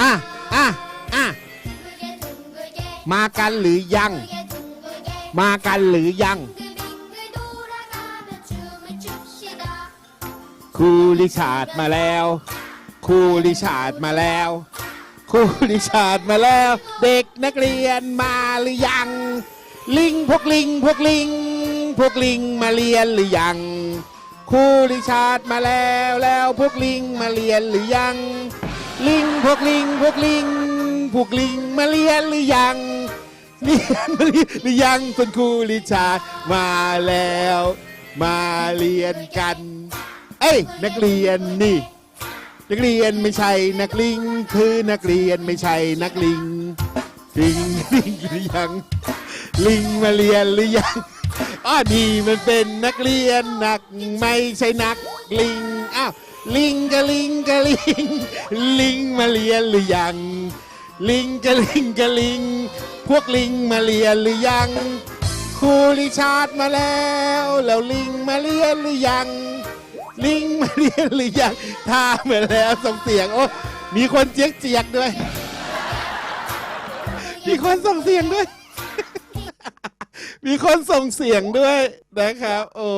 อะอะอะมากันหรือยัง มากันหรือยังครูลิชาดมาแล้วครูลิชาดมาแล้วครูลิชาดมาแล้ว เด็กนักเรียนมาหรือยัง ลิงพวกลิงพวกลิง พวกลิงมาเรียนหรือยังครูลิชาดมาแล้วแล้วพวกลิงมาเรียนหรือยัง ลิงพวกลิงพวกลิงพวกลิงมาเรียนหรือยังเรียนมาเรียนหรือยังคุณครูริชามาแล้ว มาเรียนกัน เอ้ยนักเรียนนี่ นักเรียนไม่ใช่นักลิง คือนักเรียนไม่ใช่นักลิงลิงลิงหรือยัง ลิงมาเรียนหรือยัง อ้อนี่มันเป็นนักเรียนนักไม่ใช่นักลิง อ้าว ลิงกับลิงกับลิง ลิงมาเรียนหรือยัง ลิงกับลิงกับลิง พวกลิงมาเรียนหรือยัง ครูริชาร์ดมาแล้ว แล้วลิงมาเรียนหรือยัง ลิงมาเรียนหรือยังท่ามาแล้วส่งเสียง โอ้ มีคนเจี๊ยกเจียกด้วย มีคนส่งเสียงด้วย มีคนส่งเสียงด้วยนะครับ โอ้